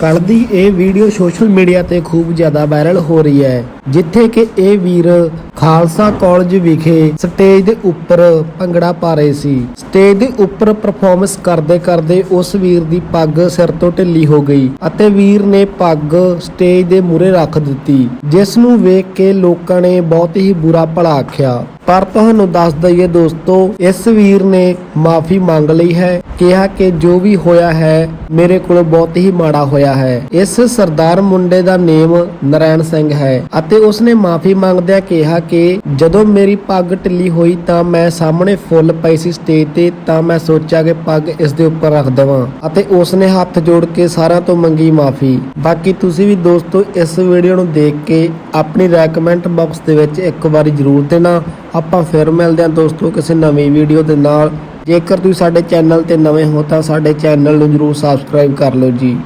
ਸਰਦਾਰੀਆ ਦੀ ਇਹ video social media ਤੇ ਖੂਬ ਜ਼ਿਆਦਾ ਵਾਇਰਲ ਹੋ ਰਹੀ ਹੈ। ਜਿੱਥੇ ਕਿ ਇਹ ਵੀਰ ਖਾਲਸਾ ਕਾਲਜ ਵਿਖੇ ਸਟੇਜ ਦੇ ਉੱਪਰ ਭੰਗੜਾ ਪਾ ਰਹੇ ਸੀ। ਸਟੇਜ ਦੇ ਉੱਪਰ ਪਰਫਾਰਮੈਂਸ ਕਰਦੇ ਕਰਦੇ ਉਸ ਵੀਰ ਦੀ ਪੱਗ ਸਿਰ ਤੋਂ ਢਿੱਲੀ ਹੋ ਗਈ ਅਤੇ ਵੀਰ ਨੇ ਪੱਗ ਸਟੇਜ ਦੇ ਮੂਹਰੇ ਰੱਖ ਦਿੱਤੀ, ਜਿਸ ਨੂੰ ਵੇਖ ਕੇ ਲੋਕਾਂ ਨੇ ਬਹੁਤ ਹੀ ਬੁਰਾ ਭਲਾ ਆਖਿਆ। ਪਰ ਤੁਹਾਨੂੰ ਦੱਸ ਦਈਏ ਦੋਸਤੋ, ਇਸ ਵੀਰ ਨੇ ਮਾਫੀ ਮੰਗ ਲਈ ਹੈ, ਕਿਹਾ ਕਿ ਜੋ ਵੀ ਹੋਇਆ ਹੈ, ਮੇਰੇ ਕੋਲ ਬਹੁਤ ਹੀ ਮਾੜਾ ਹੋਇਆ ਹੈ। ਇਸ ਸਰਦਾਰ ਮੁੰਡੇ ਦਾ ਨੇਮ ਨਰੈਣ ਸਿੰਘ ਹੈ ਅਤੇ ਅਤੇ ਉਸਨੇ ਮਾਫੀ ਮੰਗਦਿਆਂ ਕਿਹਾ ਕਿ ਜਦੋਂ ਮੇਰੀ ਪੱਗ ਢਿੱਲੀ ਹੋਈ ਤਾਂ ਮੈਂ ਸਾਹਮਣੇ ਫੁੱਲ ਪਈ ਸੀ ਸਟੇਜ ਤੇ, ਤਾਂ ਮੈਂ ਸੋਚਿਆ ਕਿ ਪੱਗ ਇਸ ਦੇ ਉੱਪਰ ਰੱਖ ਦੇਵਾਂ ਅਤੇ ਉਸਨੇ ਹੱਥ ਜੋੜ ਕੇ ਸਾਰਿਆਂ ਤੋਂ ਮੰਗੀ ਮਾਫੀ। ਬਾਕੀ ਤੁਸੀਂ ਵੀ ਦੋਸਤੋ ਇਸ ਵੀਡੀਓ ਨੂੰ ਦੇਖ ਕੇ ਆਪਣੀ ਰਾਏ ਕਮੈਂਟ ਬਾਕਸ ਦੇ ਵਿੱਚ ਇੱਕ ਵਾਰੀ ਜ਼ਰੂਰ ਦੇਣਾ। ਆਪਾਂ ਫਿਰ ਮਿਲਦੇ ਹਾਂ ਦੋਸਤੋ ਕਿਸੇ ਨਵੀਂ ਵੀਡੀਓ ਦੇ ਨਾਲ। ਜੇਕਰ ਤੁਸੀਂ ਸਾਡੇ ਚੈਨਲ ਤੇ ਨਵੇਂ ਹੋ ਤਾਂ ਸਾਡੇ ਚੈਨਲ ਨੂੰ ਜ਼ਰੂਰ ਸਬਸਕ੍ਰਾਈਬ ਕਰ ਲਓ ਜੀ।